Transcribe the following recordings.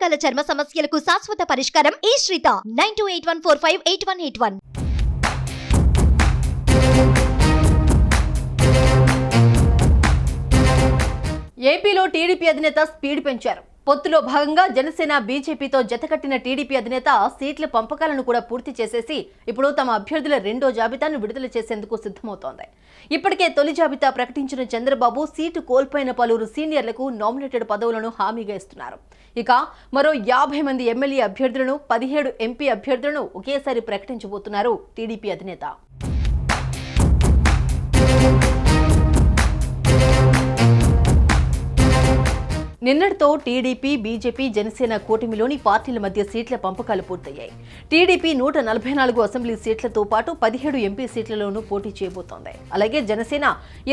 రకాల చర్మ సమస్యలకు శాశ్వత పరిష్కారం ఈ Sritha. Nine two eight one four five eight one eight one. ఏపీలో టీడీపీ అధినేత స్పీడ్ పెంచారు. పొత్తులో భాగంగా జనసేన బీజేపీతో జతకట్టిన టీడీపీ అధినేత సీట్ల పంపకాలను కూడా పూర్తి చేసేసి ఇప్పుడు తమ అభ్యర్థుల రెండో జాబితాను విడుదల చేసేందుకు సిద్ధమవుతోంది. ఇప్పటికే తొలి జాబితా ప్రకటించిన చంద్రబాబు సీటు కోల్పోయిన పలువురు సీనియర్లకు నామినేటెడ్ పదవులను హామీగా ఇస్తున్నారు. ఇక మరో యాభై మంది ఎమ్మెల్యే అభ్యర్థులను పదిహేడు ఎంపీ అభ్యర్థులను ఒకేసారి ప్రకటించబోతున్నారు టీడీపీ అధినేత. నిన్నటితో టీడీపీ బీజేపీ జనసేన కూటమిలోని పార్టీల మధ్య సీట్ల పంపకాలు పూర్తయ్యాయి. టీడీపీ నూట నలభై నాలుగు అసెంబ్లీ సీట్లతో పాటు పదిహేడు ఎంపీ సీట్లలోనూ పోటీ చేయబోతోంది. అలాగే జనసేన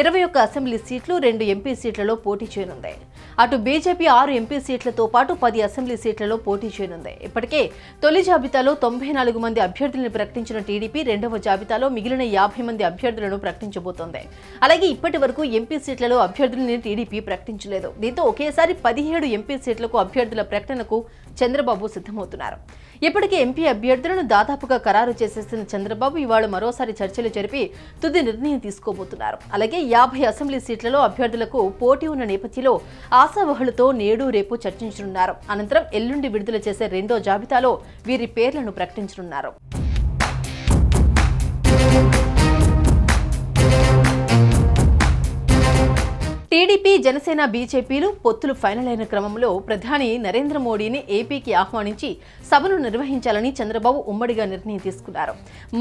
ఇరవై ఒక్క అసెంబ్లీ సీట్లు రెండు ఎంపీ సీట్లలో పోటీ చేయనుంది. అటు బీజేపీ ఆరు ఎంపీ సీట్లతో పాటు పది అసెంబ్లీ సీట్లలో పోటీ చేయనుంది. ఇప్పటికే తొలి జాబితాలో తొంభై నాలుగు మంది అభ్యర్థులను ప్రకటించిన టీడీపీ రెండవ జాబితాలో మిగిలిన యాభై మంది అభ్యర్థులను ప్రకటించబోతోంది. అలాగే ఇప్పటి వరకు ఎంపీ సీట్లలో అభ్యర్థులని టీడీపీ ప్రకటించలేదు. దీంతో ఒకేసారి పదిహేడు ఎంపీ సీట్లకు అభ్యర్థుల ప్రకటనకు చంద్రబాబు సిద్ధమవుతున్నారు. ఇప్పటికే ఎంపీ అభ్యర్థులను దాదాపుగా ఖరారు చేసేసిన చంద్రబాబు ఇవాళ మరోసారి చర్చలు జరిపి తుది నిర్ణయం తీసుకోబోతున్నారు. అలాగే యాభై అసెంబ్లీ సీట్లలో అభ్యర్థులకు పోటీ ఉన్న నేపథ్యంలో ఆశావహులతో నేడు రేపు చర్చించనున్నారు. అనంతరం ఎల్లుండి విడుదల చేసే రెండో జాబితాలో వీరి పేర్లను ప్రకటించనున్నారు. టీడీపీ జనసేన బీజేపీలు పొత్తులు ఫైనల్ అయిన క్రమంలో ప్రధాని నరేంద్ర మోడీని ఏపీకి ఆహ్వానించి సభను నిర్వహించాలని చంద్రబాబు ఉమ్మడిగా నిర్ణయం తీసుకున్నారు.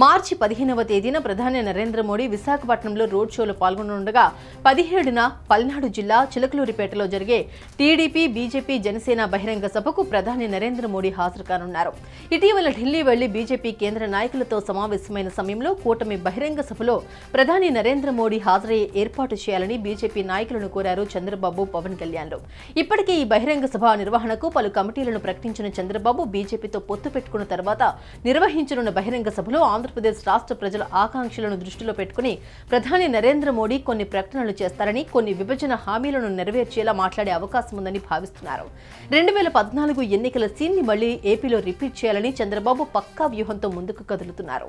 మార్చి పదిహేనవ తేదీన ప్రధాని నరేంద్ర మోడీ విశాఖపట్నంలో రోడ్ షోలో పాల్గొననుండగా పదిహేడున పల్నాడు జిల్లా చిలకలూరిపేటలో జరిగే టీడీపీ బీజేపీ జనసేన బహిరంగ సభకు ప్రధాని నరేంద్ర మోడీ హాజరు కానున్నారు. ఇటీవల ఢిల్లీ వెళ్ళి బీజేపీ కేంద్ర నాయకులతో సమావేశమైన సమయంలో కూటమి బహిరంగ సభలో ప్రధాని నరేంద్ర మోడీ హాజరయ్యే ఏర్పాటు చేయాలని బీజేపీ నాయకులను కోరారు చంద్రబాబు పవన్ కళ్యాణ్లు ఇప్పటికే ఈ బహిరంగ సభ నిర్వహణకు పలు కమిటీలను ప్రకటించిన చంద్రబాబు బీజేపీతో పొత్తు పెట్టుకున్న తర్వాత నిర్వహించనున్న బహిరంగ సభలో ఆంధ్రప్రదేశ్ రాష్ట్ర ప్రజల ఆకాంక్షలను దృష్టిలో పెట్టుకుని ప్రధాని నరేంద్ర మోడీ కొన్ని ప్రకటనలు చేస్తారని కొన్ని విభజన హామీలను నెరవేర్చేలా మాట్లాడే అవకాశం ఉందని భావిస్తున్నారు. రెండు వేల పద్నాలుగు ఎన్నికల సీన్ని మళ్ళీ ఏపీలో రిపీట్ చేయాలని చంద్రబాబు పక్కా వ్యూహంతో ముందుకు కదులుతున్నారు.